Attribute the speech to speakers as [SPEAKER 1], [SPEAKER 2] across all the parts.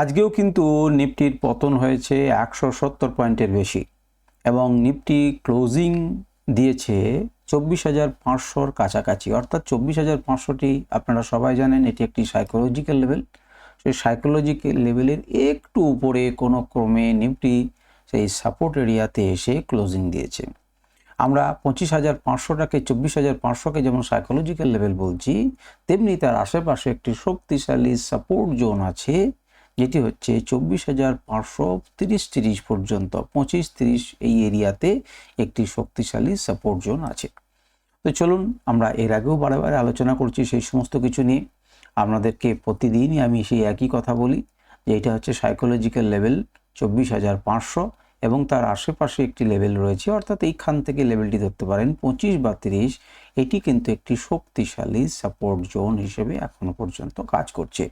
[SPEAKER 1] আজকেও কিন্তু নিফটির পতন হয়েছে একশো সত্তর পয়েন্টের বেশি এবং নিফটি ক্লোজিং দিয়েছে চব্বিশ হাজার পাঁচশোর কাছাকাছি। অর্থাৎ চব্বিশ হাজার পাঁচশোটি আপনারা সবাই জানেন এটি একটি সাইকোলজিক্যাল লেভেল সেই সাইকোলজিক্যাল লেভেলের একটু উপরে কোনো ক্রমে নিফটি সেই সাপোর্ট এরিয়াতে এসে ক্লোজিং দিয়েছে। আমরা পঁচিশ হাজার পাঁচশোটাকে চব্বিশ হাজার পাঁচশোকে যেমন সাইকোলজিক্যাল লেভেল বলছি, তেমনি তার আশেপাশে একটি শক্তিশালী সাপোর্ট জোন আছে যেটি হচ্ছে চব্বিশ হাজার পাঁচশো তিরিশ তিরিশ পর্যন্ত পঁচিশ তিরিশ এই এরিয়াতে একটি শক্তিশালী সাপোর্ট জোন আছে। তো চলুন আমরা এর আগেও বারে আলোচনা করছি সেই সমস্ত কিছু নিয়ে। আপনাদেরকে প্রতিদিনই আমি সেই একই কথা বলি, যে এটা হচ্ছে সাইকোলজিক্যাল লেভেল চব্বিশ হাজার পাঁচশো এবং তার আশেপাশে একটি লেভেল রয়েছে, অর্থাৎ এইখান থেকে লেভেলটি ধরতে পারেন পঁচিশ বা তিরিশ। এটি কিন্তু একটি শক্তিশালী সাপোর্ট জোন হিসেবে এখনও পর্যন্ত কাজ করছে।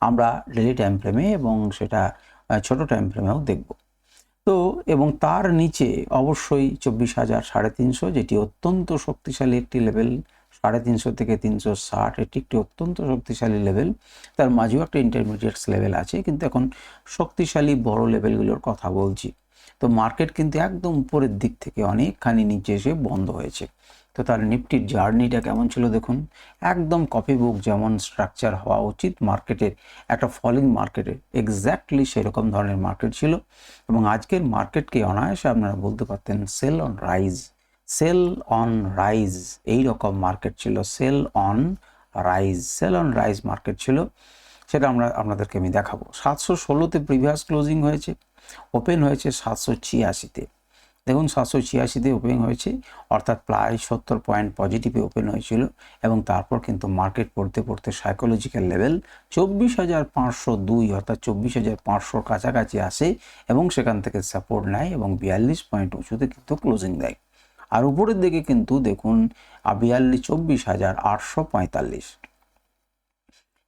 [SPEAKER 1] আমরা ডেলি টাইম ফ্রেমে এবং সেটা ছোট টাইম ফ্রেমেও দেখব। তো, এবং তার নিচে অবশ্যই চব্বিশ হাজার সাড়ে তিনশো, যেটি অত্যন্ত শক্তিশালী একটি লেভেল সাড়ে তিনশো থেকে তিনশো ষাট, এটি একটি অত্যন্ত শক্তিশালী লেভেল তার মাঝেও একটা ইন্টারমিডিয়েটস লেভেল আছে, কিন্তু এখন শক্তিশালী বড় লেভেলগুলোর কথা বলছি। তো মার্কেট কিন্তু একদম উপরের দিক থেকে অনেকখানি নিচে এসে বন্ধ হয়েছে। তো তার নিফটির জার্নিটা কেমন ছিল দেখুন? একদম কপি বুক যেমন স্ট্রাকচার হওয়া উচিত মার্কেটের একটা ফলিং মার্কেটের এক্স্যাক্টলি সেরকম ধরনের মার্কেট ছিল। এবং আজকের মার্কেটকে অনায়াসে আপনারা বলতে পারতেন sell on rise sell on rise এই রকম মার্কেট ছিল sell on rise sell on rise market ছিল। সেটা আমরা, আপনাদেরকে আমি দেখাবো। সাতশো ষোলোতে প্রিভিয়াস ক্লোজিং হয়েছে। ওপেন হয়েছে সাতশো ছিয়াশিতে। দেখুন, সাতশো ছিয়াশিতে ওপেন হয়েছে, অর্থাৎ প্রায় সত্তর পয়েন্ট পজিটিভে ওপেন হয়েছিল এবং তারপর কিন্তু মার্কেট পড়তে পড়তে সাইকোলজিক্যাল লেভেল চব্বিশ হাজার পাঁচশো দুই, অর্থাৎ চব্বিশ হাজার পাঁচশোর কাছাকাছি আসে এবং সেখান থেকে সাপোর্ট নেয় এবং বিয়াল্লিশ পয়েন্ট উঁচুতে কিন্তু ক্লোজিং দেয়। আর উপরের দিকে কিন্তু দেখুন বিয়াল্লিশ, চব্বিশ হাজার আটশো পঁয়তাল্লিশ।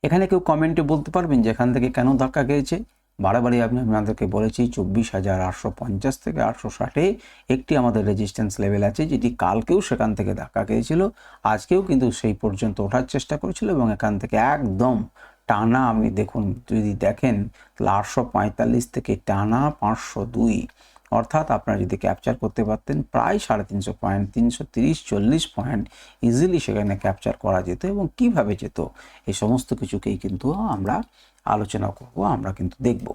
[SPEAKER 1] এখানে কেউ কমেন্টে বলতে পারবেন যে এখান থেকে কেন ধাক্কা খেয়েছে? বারবারই আমি আপনাদেরকে বলেছি, চব্বিশ হাজার আটশো পঞ্চাশ থেকে আটশো ষাটে একটি আমাদের রেজিস্ট্যান্স লেভেল আছে, যেটি কালকেও সেখান থেকে ধাক্কা খেয়েছিল, আজকেও কিন্তু সেই পর্যন্ত ওঠার চেষ্টা করেছিল এবং এখান থেকে একদম টানা আপনি দেখুন যদি দেখেন তাহলে আটশো পঁয়তাল্লিশ থেকে টানা পাঁচশো দুই অর্থাৎ আপনারা যদি ক্যাপচার করতে পারতেন প্রায় সাড়ে তিনশো পয়েন্ট তিনশো তিরিশ, চল্লিশ পয়েন্ট ইজিলি সেখানে ক্যাপচার করা যেত এবং কীভাবে যেত, এই সমস্ত কিছুকেই কিন্তু আমরা আলোচনা করব, আমরা কিন্তু দেখব।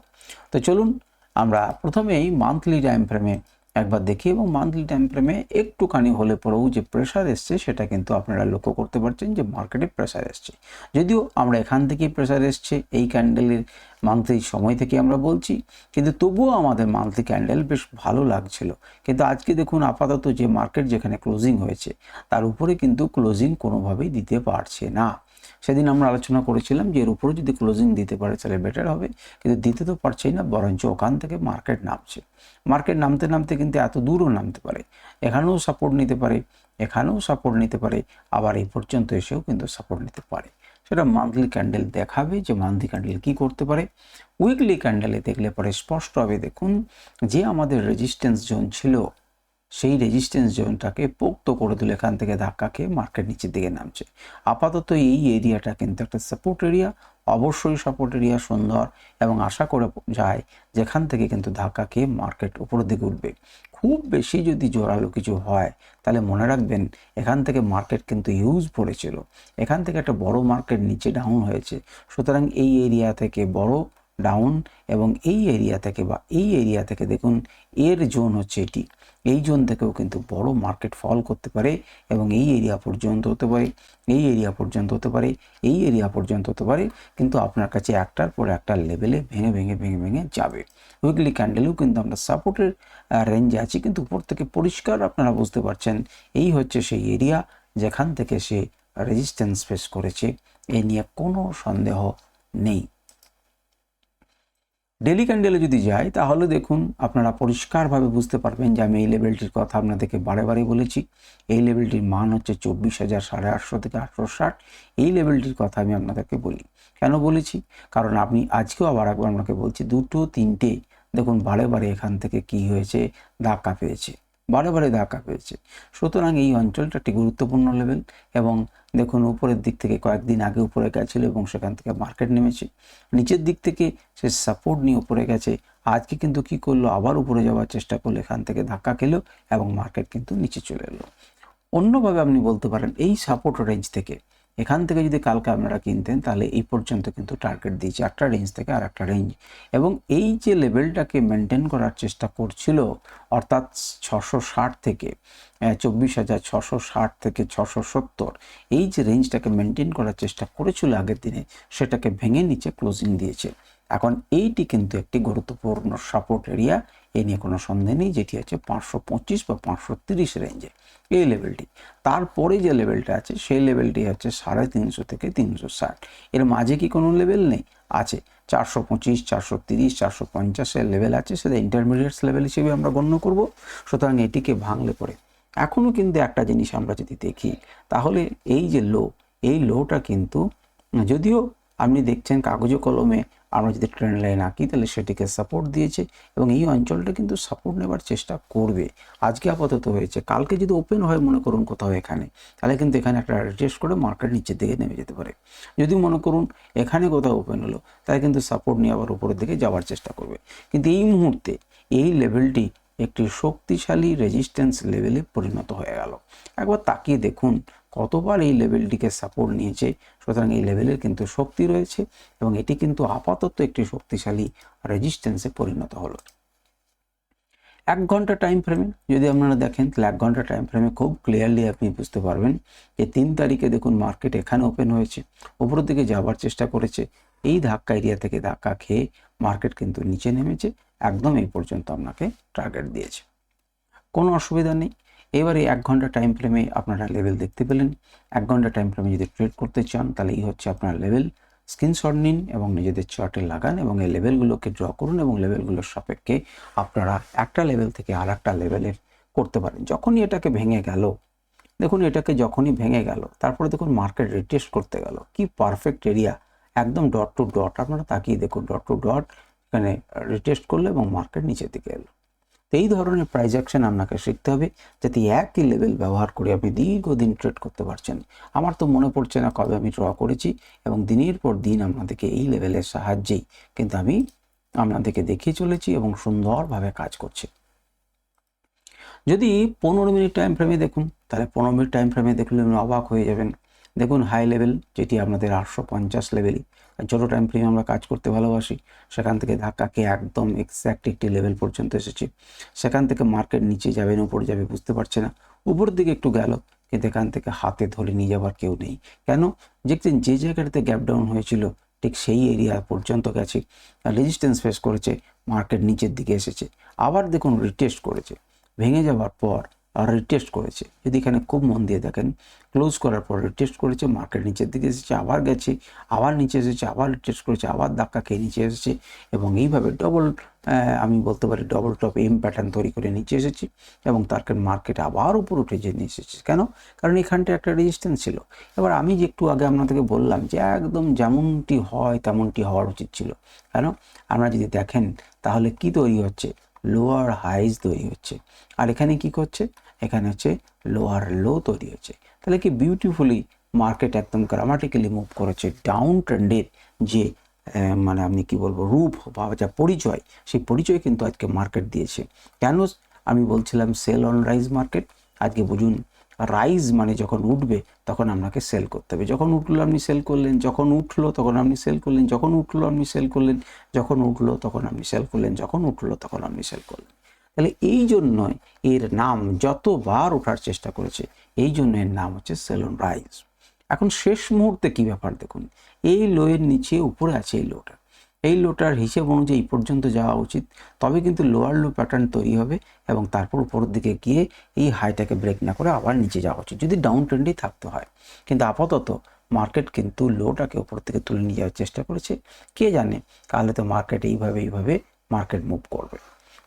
[SPEAKER 1] তো চলুন, আমরা প্রথমেই মান্থলি টাইম ফ্রেমে একবার দেখি এবং মান্থলি টাইম ফ্রেমে একটুখানি হলে পরেও যে প্রেশার এসছে, সেটা কিন্তু আপনারা লক্ষ্য করতে পারছেন যে মার্কেটে প্রেশার এসছে। যদিও আমরা এখান থেকেই প্রেশার এসছে, এই ক্যান্ডেলের মান্থলি সময় থেকে আমরা বলছি, কিন্তু তবুও আমাদের মান্থলি ক্যান্ডেল বেশ ভালো লাগছিল। কিন্তু আজকে দেখুন আপাতত যে মার্কেট যেখানে ক্লোজিং হয়েছে, তার উপরে কিন্তু ক্লোজিং কোনোভাবেই দিতে পারছে না। সেদিন আমরা আলোচনা করেছিলাম যে এর উপরে যদি ক্লোজিং দিতে পারে তাহলে বেটার হবে। কিন্তু দিতে তো পারছেই না, বরঞ্চ ওখান থেকে মার্কেট নামছে। মার্কেট নামতে নামতে কিন্তু এত দূরও নামতে পারে। এখানেও সাপোর্ট নিতে পারে, এখানেও সাপোর্ট নিতে পারে, আবার এই পর্যন্ত এসেও কিন্তু সাপোর্ট নিতে পারে। সেটা মান্থলি ক্যান্ডেল দেখাবে যে মান্থলি ক্যান্ডেল কি করতে পারে। উইকলি ক্যান্ডেলে দেখলে পরে স্পষ্ট হবে দেখুন যে আমাদের রেজিস্ট্যান্স জোন ছিল সেই রেজিস্ট্যান্স জোনটাকে পোক্ত করে দিল, এখান থেকে ধাক্কা খেয়ে মার্কেট নিচের দিকে নামছে। আপাতত এই এরিয়াটা কিন্তু একটা সাপোর্ট এরিয়া অবশ্যই সাপোর্ট এরিয়া সুন্দর এবং আশা করে যায় যেখান থেকে কিন্তু ধাক্কা খেয়ে মার্কেট উপরের দিকে উঠবে। খুব বেশি যদি জোরালো কিছু হয়, তাহলে মনে রাখবেন এখান থেকে মার্কেট কিন্তু ইউজ পড়েছিল। এখান থেকে একটা বড় মার্কেট নিচে ডাউন হয়েছে। সুতরাং এই এরিয়া থেকে বড় ডাউন এবং এই এরিয়া থেকে বা এই এরিয়া থেকে দেখুন, এর জোন হচ্ছে এটি। এই জোন থেকেও কিন্তু বড় মার্কেট ফল করতে পারে এবং এই এরিয়া পর্যন্ত হতে পারে, এই এরিয়া পর্যন্ত হতে পারে, এই এরিয়া পর্যন্ত হতে পারে, কিন্তু আপনার কাছে একটার পর একটা লেভেলে ভেঙে ভেঙে ভেঙে ভেঙে যাবে। উইকলি ক্যান্ডেলেও কিন্তু আমরা সাপোর্টের রেঞ্জে আছি, কিন্তু উপর থেকে পরিষ্কার আপনারা বুঝতে পারছেন, এই হচ্ছে সেই এরিয়া যেখান থেকে সে রেজিস্ট্যান্স ফেস করেছে। এ নিয়ে কোনো সন্দেহ নেই। ডেলি ক্যান্ডেলে যদি যাই, তাহলে দেখুন আপনারা পরিষ্কারভাবে বুঝতে পারবেন যে আমি এই লেভেলটির কথা আপনাদেরকে বারে বারে বলেছি। এই লেভেলটির মান হচ্ছে চব্বিশ হাজার সাড়ে আটশো থেকে আটশো ষাট। এই লেভেলটির কথা আমি আপনাদেরকে বলি। কেন বলেছি? কারণ আপনি আজকেও আবার একবার আপনাকে বলছি, দুটো তিনটে দেখুন বারে বারে এখান থেকে কি হয়েছে, ধাক্কা পেয়েছে। বারে ধাক্কা পেয়েছে। সুতরাং এই অঞ্চলটা একটি গুরুত্বপূর্ণ লেভেল এবং দেখুন উপরের দিক থেকে কয়েকদিন আগে উপরে গেছিল এবং সেখান থেকে মার্কেট নেমেছে। নিচের দিক থেকে সে সাপোর্ট নিয়ে উপরে গেছে। আজকে কিন্তু কি করল? আবার উপরে যাওয়ার চেষ্টা করল, এখান থেকে ধাক্কা খেলো এবং মার্কেট কিন্তু নিচে চলে এলো। অন্যভাবে আপনি বলতে পারেন এই সাপোর্ট রেঞ্জ থেকে এখান থেকে যদি কালকে আপনারা কিনতেন, তাহলে এই পর্যন্ত কিন্তু টার্গেট দিয়েছে। একটা রেঞ্জ থেকে আর একটা রেঞ্জ এবং এই যে লেভেলটাকে মেনটেন করার চেষ্টা করছিল, অর্থাৎ ছশো ষাট থেকে চব্বিশ হাজার ছশো ষাট থেকে ছশো সত্তর, এই যে রেঞ্জটাকে মেনটেন করার চেষ্টা করেছিল আগের দিনে, সেটাকে ভেঙে নিচে ক্লোজিং দিয়েছে। এখন এইটি কিন্তু একটি গুরুত্বপূর্ণ সাপোর্ট এরিয়া এ নিয়ে কোনো সন্দেহ নেই, যেটি হচ্ছে পাঁচশো পঁচিশ বা পাঁচশো তিরিশ রেঞ্জে এই লেভেলটি তারপরে যে লেভেলটা আছে, সেই লেভেলটি হচ্ছে সাড়ে তিনশো থেকে তিনশো ষাট। এর মাঝে কি কোনো লেভেল নেই? আছে। চারশো পঁচিশ, চারশো তিরিশ, চারশো পঞ্চাশের লেভেল আছে, সেটা ইন্টারমিডিয়েটস লেভেল হিসেবে আমরা গণ্য করব। সুতরাং এটিকে ভাঙলে পরে। এখনও কিন্তু একটা জিনিস আমরা যদি দেখি, তাহলে এই যে লো এই লোটা কিন্তু, যদিও আপনি দেখছেন কাগজে কলমে আমরা যদি ট্রেন লাইন আঁকি, তাহলে সেটিকে সাপোর্ট দিয়েছে এবং এই অঞ্চলটা কিন্তু সাপোর্ট নেবার চেষ্টা করবে। আজকে আপাতত হয়েছে। কালকে যদি ওপেন হয়, মনে করুন কোথাও এখানে, তাহলে কিন্তু এখানে একটা অ্যাডজাস্ট করে মার্কেট নিচের দিকে নেমে যেতে পারে। যদি মনে করুন এখানে কোথাও ওপেন হলো, তাহলে কিন্তু সাপোর্ট নিয়ে আবার উপরের দিকে যাওয়ার চেষ্টা করবে। কিন্তু এই মুহূর্তে এই লেভেলটি একটি শক্তিশালী রেজিস্ট্যান্স লেভেলে পরিণত হয়ে গেল। একবার তাকিয়ে দেখুন কতবার এই লেভেলটিকে সাপোর্ট নিয়েছে, সুতরাং এই লেভেলের কিন্তু শক্তি রয়েছে এবং এটি কিন্তু আপাতত একটি শক্তিশালী রেজিস্ট্যান্সে পরিণত হলো। এক ঘণ্টা টাইম ফ্রেমে যদি আপনারা দেখেন, তাহলে এক ঘণ্টা টাইম ফ্রেমে খুব ক্লিয়ারলি আপনি বুঝতে পারবেন যে তিন তারিখে দেখুন মার্কেট এখানে ওপেন হয়েছে, উপরের দিকে যাওয়ার চেষ্টা করেছে, এই ধাক্কা এরিয়া থেকে ধাক্কা খেয়ে মার্কেট কিন্তু নিচে নেমেছে, একদম এই পর্যন্ত আপনাকে টার্গেট দিয়েছে। কোনো অসুবিধা নেই। এবারে এক ঘণ্টা টাইম ফ্রেমে আপনারা লেভেল দেখতে পেলেন। এক ঘণ্টা টাইম ফ্রেমে যদি ট্রেড করতে চান, তাহলে এই হচ্ছে আপনার লেভেল স্ক্রিনশট নিন এবং নিজেদের চার্টে লাগান এবং এই লেভেলগুলোকে ড্র করুন এবং লেভেলগুলোর সাপেক্ষে আপনারা একটা লেভেল থেকে আর একটা লেভেলের করতে পারেন। যখনই এটাকে ভেঙে গেল, দেখুন এটাকে যখনই ভেঙে গেল, তারপরে দেখুন মার্কেট রিটেস্ট করতে গেল। কি পারফেক্ট এরিয়া একদম ডট টু ডট আপনারা তাকিয়ে দেখুন ডট টু ডট এখানে রিটেস্ট করল এবং মার্কেট নিচের দিকে এলো। এই ধরনের প্রাইজ অ্যাকশন আপনাকে শিখতে হবে যাতে একই লেভেল ব্যবহার করে আপনি দীর্ঘদিন ট্রেড করতে পারছেন। আমার তো মনে পড়ছে না কবে আমি ড্র করেছি এবং দিনের পর দিন আপনাদেরকে এই লেভেলের সাহায্যেই কিন্তু আমি আপনাদেরকে দেখিয়ে চলেছি এবং সুন্দরভাবে কাজ করছি। যদি পনেরো মিনিট টাইম ফ্রেমে দেখুন, তাহলে পনেরো মিনিট টাইম ফ্রেমে দেখলে আপনি অবাক হয়ে যাবেন। দেখুন হাই লেভেল যেটি আপনাদের আটশো পঞ্চাশ লেভেলই আর ছোটো টাইম ফ্রেমে আমরা কাজ করতে ভালোবাসি, সেখান থেকে ধাক্কাকে একদম এক্স্যাক্ট একটি লেভেল পর্যন্ত এসেছে। সেখান থেকে মার্কেট নিচে যাবে না, উপরে যাবে, বুঝতে পারছে না। উপরের দিকে একটু গেল, কিন্তু এখান থেকে হাতে ধরে নিয়ে যাবার কেউ নেই। কেন? দেখছেন, যে জায়গাটাতে গ্যাপ ডাউন হয়েছিল, ঠিক সেই এরিয়া পর্যন্ত গেছে রেজিস্ট্যান্স ফেস করেছে মার্কেট নিচের দিকে এসেছে। আবার দেখুন রিটেস্ট করেছে। ভেঙে যাওয়ার পর রিটেস্ট করেছে। যদি এখানে খুব মন দিয়ে দেখেন ক্লোজ করার পর রিটেস্ট করেছে মার্কেট নিচের দিকে এসেছে, আবার গেছে, আবার নিচে এসেছে, আবার রিটেস্ট করেছে, আবার ধাক্কা খেয়ে নিচে এসেছে এবং এইভাবে ডবল আমি বলতে পারি ডবল টপ এম প্যাটার্ন তৈরি করে নিচে এসেছি এবং তারপর মার্কেট আবার উপর উঠে যে নিয়ে এসেছে। কেন? কারণ এখানটা একটা রেজিস্ট্যান্স ছিল। এবার আমি যে একটু আগে আপনাদেরকে বললাম যে একদম যেমনটি হয়, তেমনটি হওয়ার উচিত ছিল। কেন? আপনারা যদি দেখেন তাহলে কি তৈরি হচ্ছে? লোয়ার হাইজ তৈরি হচ্ছে। আর এখানে কি করছে? এখানে হচ্ছে লোয়ার লো তৈরি হচ্ছে। তাহলে কি বিউটিফুলি মার্কেট একদম গ্রামাটিক্যালি মুভ করেছে ডাউন ট্রেন্ডের যে মানে আপনি কি বলব, রূপ বা যা পরিচয়, সেই পরিচয় কিন্তু আজকে মার্কেট দিয়েছে। কেন আমি বলছিলাম সেল অন রাইজ মার্কেট আজকে বুঝুন রাইজ মানে যখন উঠবে, তখন আপনাকে সেল করতে হবে। যখন উঠল আপনি সেল করলেন, যখন উঠল, তখন আপনি সেল করলেন, যখন উঠল আপনি সেল করলেন, যখন উঠল, তখন আপনি সেল করলেন, যখন উঠল, তখন আপনি সেল করলেন। তাহলে এই জন্যই এর নাম যতবার ওঠার চেষ্টা করেছে, এই জন্য এর নাম হচ্ছে সেলন রাইজ এখন শেষ মুহূর্তে কি ব্যাপার দেখুন, এই লোয়ের নিচে উপরে আছে এই লোটা। এই লোটার হিসেব অনুযায়ী পর্যন্ত যাওয়া উচিত। তবে কিন্তু লোয়ার লো প্যাটার্ন তৈরি হবে এবং তারপর উপরের দিকে গিয়ে এই হাইটাকে ব্রেক না করে আবার নিচে যাওয়া উচিত, যদি ডাউন ট্রেন্ডেই থাকতে হয়। কিন্তু আপাতত মার্কেট কিন্তু লোটাকে উপর থেকে তুলে নিয়ে যাওয়ার চেষ্টা করেছে। কে জানে তাহলে তো মার্কেট এইভাবে এইভাবে মার্কেট মুভ করবে।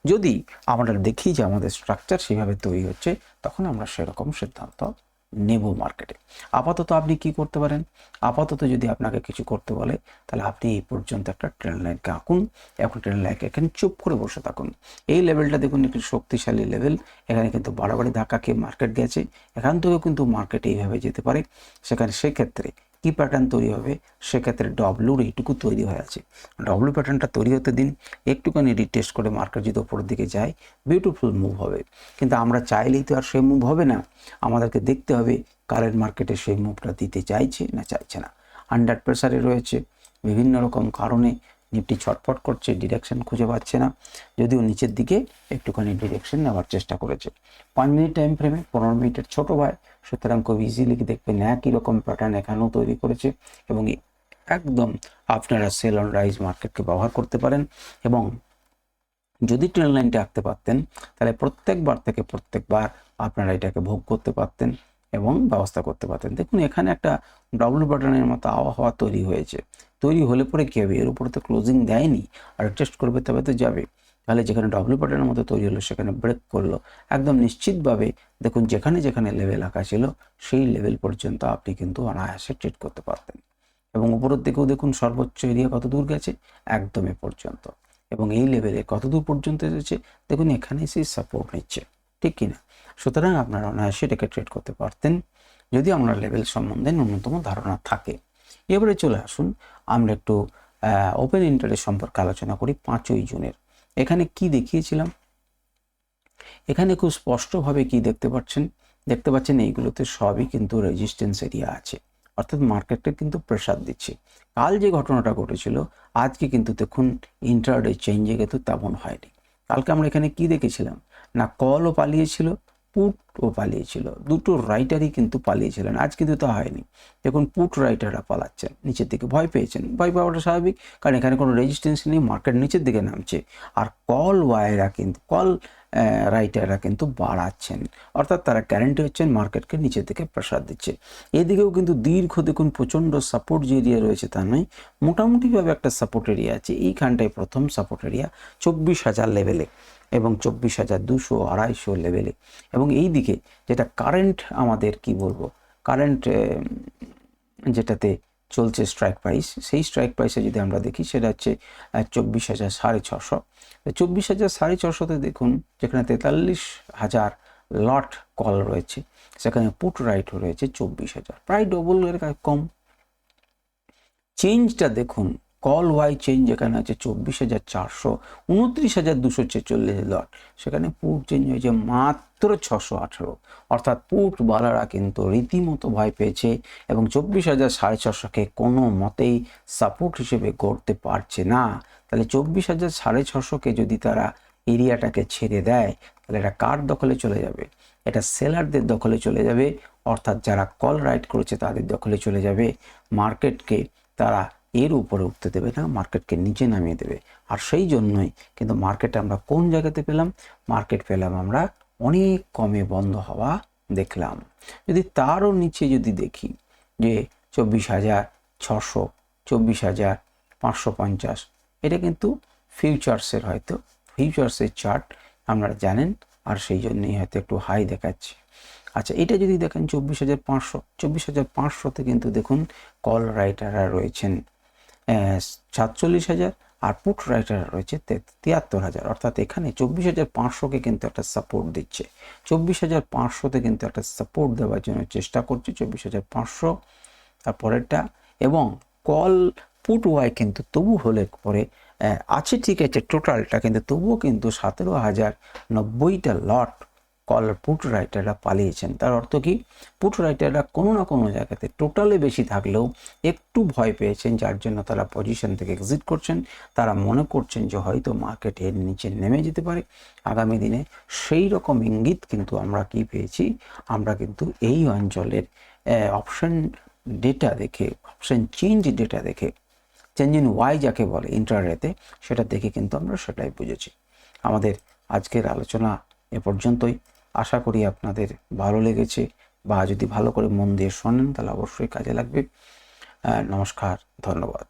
[SPEAKER 1] যদি আমরা দেখি যে আমাদের স্ট্রাকচার সেভাবে তৈরি হচ্ছে, তখন আমরা সেরকম সিদ্ধান্ত নেব মার্কেটে আপাতত আপনি কি করতে পারেন? আপাতত যদি আপনাকে কিছু করতে বলে, তাহলে আপনি এই পর্যন্ত একটা ট্রেন লাইনকে আঁকুন। এখন ট্রেন লাইনকে এখানে চুপ করে বসে থাকুন। এই লেভেলটা দেখুন, একটু শক্তিশালী লেভেল এখানে কিন্তু বাড়াবাড়ি ধাক্কা খেয়ে মার্কেট গেছে। এখান থেকেও কিন্তু মার্কেট এইভাবে যেতে পারে। সেখানে সেক্ষেত্রে কী প্যাটার্ন তৈরি হবে? সেক্ষেত্রে ডব্লুর এইটুকু তৈরি হয়ে আছে। ডব্লু প্যাটার্নটা তৈরি হতে দিন, একটুখানি রিটেস্ট করে মার্কেট যদি ওপরের দিকে যায় বিউটিফুল মুভ হবে। কিন্তু আমরা চাইলেই তো আর সেই মুভ হবে না। আমাদেরকে দেখতে হবে কারেন্ট মার্কেটে সেই মুভটা দিতে চাইছে না চাইছে না। আন্ডার প্রেসারে রয়েছে। বিভিন্ন রকম কারণে নিফটি ছটফট করছে ডিরেকশন খুঁজে পাচ্ছে না, যদিও নিচের দিকে একটুখানি ডিরেকশন নেওয়ার চেষ্টা করেছে। পাঁচ মিনিট টাইম ফ্রেমে পনেরো মিনিটের ছোটো ভাই, সুতরাং খুব ইজিলি দেখবেন একই রকম প্যাটার্ন এখানেও তৈরি করেছে এবং একদম আপনারা সেল অন রাইজ মার্কেটকে ব্যবহার করতে পারেন এবং যদি ট্রেন লাইনটা আঁকতে পারতেন, তাহলে প্রত্যেকবার থেকে প্রত্যেকবার আপনারা এটাকে ভোগ করতে পারতেন এবং ব্যবস্থা করতে পারতেন। দেখুন, এখানে একটা ডবল বাটনের মতো আবহাওয়া তৈরি হয়েছে। তৈরি হলে পরে কী হবে? এর উপরে তো ক্লোজিং দেয়নি আর টেস্ট করবে তবে তো যাবে। তাহলে যেখানে ডবল বাটনের মতো তৈরি হলো, সেখানে ব্রেক করল। একদম নিশ্চিতভাবে দেখুন, যেখানে যেখানে লেভেল আঁকা ছিল সেই লেভেল পর্যন্ত আপনি কিন্তু অনায়াসে ট্রেড করতে পারতেন। এবং উপরের দিকেও দেখুন, সর্বোচ্চ এরিয়া কত দূর গেছে? একদম এ পর্যন্ত। এবং এই লেভেলে কত দূর পর্যন্ত এসেছে? দেখুন, এখানে সেই সাপোর্ট নিচ্ছে। ঠিক কিনা? সুতরাং আপনারা অনায়াসে এটাকে ট্রেড করতে পারতেন। যদি আমরা লেভেল সম্বন্ধে ন্যূনতম ধারণা থাকে। এবারে চলে আসুন আমরা একটু ওপেন ইন্টারেস্ট সম্পর্কে আলোচনা করি পাঁচই জুনের। এখানে কি দেখিয়েছিলাম? এখানে খুব স্পষ্টভাবে কি দেখতে পাচ্ছেন? দেখতে পাচ্ছেন এইগুলোতে সবই কিন্তু রেজিস্ট্যান্স এরিয়া আছে। অর্থাৎ মার্কেটটা কিন্তু প্রেশার দিচ্ছে। কাল যে ঘটনাটা ঘটেছিল, আজকে কিন্তু দেখুন ইন্টারডে চেঞ্জে কিন্তু তেমন হয়নি। কালকে আমরা এখানে কি দেখেছিলাম? না কলও পালিয়েছিল পুটও পালিয়েছিল। দুটো রাইটারই কিন্তু পালিয়েছিলেন। আজ কিন্তু তা হয়নি। দেখুন, পুট রাইটাররা পালাচ্ছেন। নিচের দিকে ভয় পেয়েছেন। ভয় পাওয়াটা স্বাভাবিক, কারণ এখানে কোনো রেজিস্ট্যান্স নেই মার্কেট নিচের দিকে নামছে। আর কল ওয়াইরা কিন্তু কল রাইটাররা কিন্তু বাড়াচ্ছেন। অর্থাৎ তারা গ্যারেন্টি হচ্ছেন মার্কেটকে নিচের দিকে প্রেশার দিচ্ছে। এদিকেও কিন্তু দীর্ঘ দেখুন, প্রচণ্ড সাপোর্ট যে এরিয়া রয়েছে তা নয়, মোটামুটিভাবে একটা সাপোর্ট এরিয়া আছে। এইখানটায় প্রথম সাপোর্ট এরিয়া চব্বিশ হাজার লেভেলে এবং চব্বিশ হাজার দুশো আড়াইশো লেভেলে। এবং এই দিকে যেটা কারেন্ট আমাদের কি বলব? কারেন্ট যেটাতে চলছে স্ট্রাইক প্রাইস সেই স্ট্রাইক প্রাইসে যদি আমরা দেখি, সেটা হচ্ছে চব্বিশ হাজার সাড়ে ছশো চব্বিশ হাজার সাড়ে ছশোতে দেখুন, যেখানে তেতাল্লিশ হাজার লট কল রয়েছে, সেখানে পুট রাইট রয়েছে চব্বিশ হাজার। প্রায় ডবল এর কম। চেঞ্জটা দেখুন কল ওয়াই চেঞ্জ যেখানে আছে চব্বিশ হাজার চারশো, উনত্রিশ হাজার দুশো ছেচল্লিশ লট সেখানে পুট চেঞ্জ হয়েছে মাত্র ছশো আঠেরো। অর্থাৎ পুট বালারা কিন্তু রীতিমতো ভয় পেয়েছে এবং চব্বিশ হাজার সাড়ে ছশোকে কোনো মতেই সাপোর্ট হিসেবে গড়তে পারছে না। তাহলে চব্বিশ হাজার সাড়ে ছশোকে যদি তারা এরিয়াটাকে ছেড়ে দেয়, তাহলে এটা কার দখলে চলে যাবে? এটা সেলারদের দখলে চলে যাবে। অর্থাৎ যারা কল রাইট করেছে তাদের দখলে চলে যাবে। মার্কেটকে তারা এর উপরে উঠতে দেবে না মার্কেটকে নিচে নামিয়ে দেবে। আর সেই জন্যই কিন্তু মার্কেট আমরা কোন জায়গাতে পেলাম? মার্কেট পেলাম আমরা অনেক কমে বন্ধ হওয়া দেখলাম। যদি তারও নিচে যদি দেখি যে চব্বিশ হাজার, ছশো, চব্বিশ হাজার, পাঁচশো পঞ্চাশ, এটা কিন্তু ফিউচার্সের হয়তো ফিউচার্সের চার্ট আপনারা জানেন, আর সেই জন্যই হয়তো একটু হাই দেখাচ্ছে। আচ্ছা এটা যদি দেখেন চব্বিশ হাজার পাঁচশো, চব্বিশ হাজার পাঁচশোতে কিন্তু দেখুন কল রাইটাররা রয়েছেন। সাতচল্লিশ হাজার আর পুট রাইটার রয়েছে তিয়াত্তর হাজার। অর্থাৎ এখানে চব্বিশ হাজার পাঁচশোকে কিন্তু একটা সাপোর্ট দিচ্ছে। চব্বিশ হাজার পাঁচশোতে কিন্তু একটা সাপোর্ট দেওয়ার জন্য চেষ্টা করছে চব্বিশ হাজার পাঁচশো। তারপরেরটা এবং কল পুট ওয়াই কিন্তু তবু হলে পরে আছে ঠিক আছে টোটালটা কিন্তু তবুও কিন্তু সতেরো হাজার নব্বইটা লট কল পুট রাইটাররা পালিয়েছেন। তার অর্থ কি? পুট রাইটাররা কোনো না কোনো জায়গাতে টোটালে বেশি থাকলেও একটু ভয় পেয়েছেন, যার জন্য তারা পজিশন থেকে এক্সিট করছেন। তারা মনে করছেন যে হয়তো মার্কেট এর নিচে নেমে যেতে পারে। আগামী দিনে সেই রকম ইঙ্গিত কিন্তু আমরা কি পেয়েছি? আমরা কিন্তু এই অঞ্চলের অপশন ডেটা দেখে অপশন চেঞ্জ ডেটা দেখে চেঞ্জ ইন ওয়াই যাকে বলে ইন্টারনেটে সেটা দেখে কিন্তু আমরা সেটাই বুঝেছি। আমাদের আজকের আলোচনা এ পর্যন্তই। আশা করি আপনাদের ভালো লেগেছে বা যদি ভালো করে মন দিয়ে শোনেন তাহলে অবশ্যই কাজে লাগবে। নমস্কার, ধন্যবাদ।